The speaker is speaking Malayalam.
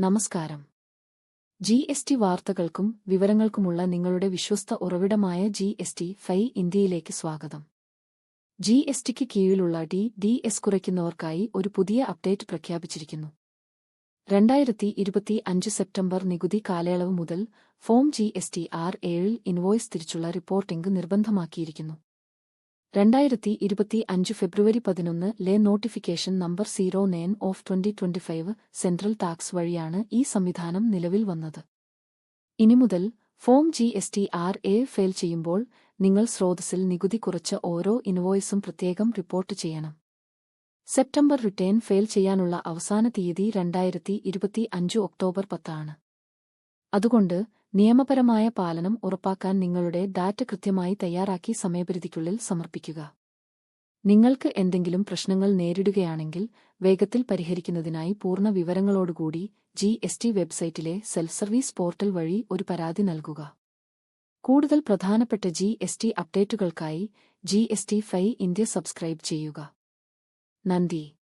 നമസ്കാരം. ജി എസ് ടി വാർത്തകൾക്കും വിവരങ്ങൾക്കുമുള്ള നിങ്ങളുടെ വിശ്വസ്ത ഉറവിടമായ ജി എസ് ടി ഫൈ ഇന്ത്യയിലേക്ക് സ്വാഗതം. ജി എസ് ടിക്ക് കീഴിലുള്ള ഡി ഡി എസ് കുറയ്ക്കുന്നവർക്കായി ഒരു പുതിയ അപ്ഡേറ്റ് പ്രഖ്യാപിച്ചിരിക്കുന്നു. രണ്ടായിരത്തി ഇരുപത്തി അഞ്ച് സെപ്റ്റംബർ നികുതി കാലയളവ് മുതൽ form G S T R ഏഴിൽ ഇൻവോയ്സ് തിരിച്ചുള്ള റിപ്പോർട്ടിംഗ് നിർബന്ധമാക്കിയിരിക്കുന്നു. രണ്ടായിരത്തി ഇരുപത്തി അഞ്ച് ഫെബ്രുവരി പതിനൊന്ന് ലെ notification number zero nine of twenty twenty five central tax വഴിയാണ് ഈ സംവിധാനം നിലവിൽ വന്നത്. ഇനി മുതൽ form G S T R A file ചെയ്യുമ്പോൾ നിങ്ങൾ സ്രോതസ്സിൽ നികുതി കുറച്ച ഓരോ ഇൻവോയ്സും പ്രത്യേകം റിപ്പോർട്ട് ചെയ്യണം. സെപ്റ്റംബർ റിട്ടേൺ ഫെയിൽ ചെയ്യാനുള്ള അവസാന തീയതി രണ്ടായിരത്തി ഇരുപത്തി അഞ്ച് ഒക്ടോബർ പത്താണ്. അതുകൊണ്ട് നിയമപരമായ പാലനം ഉറപ്പാക്കാൻ നിങ്ങളുടെ ഡാറ്റ കൃത്യമായി തയ്യാറാക്കി സമയപരിധിക്കുള്ളിൽ സമർപ്പിക്കുക. നിങ്ങൾക്ക് എന്തെങ്കിലും പ്രശ്നങ്ങൾ നേരിടുകയാണെങ്കിൽ വേഗത്തിൽ പരിഹരിക്കുന്നതിനായി പൂർണ വിവരങ്ങളോടുകൂടി ജി എസ് ടി വെബ്സൈറ്റിലെ സെൽഫ് സർവീസ് പോർട്ടൽ വഴി ഒരു പരാതി നൽകുക. കൂടുതൽ പ്രധാനപ്പെട്ട ജി എസ് ടി അപ്ഡേറ്റുകൾക്കായി ജി എസ് ടി ഫൈ ഇന്ത്യ സബ്സ്ക്രൈബ് ചെയ്യുക. നന്ദി.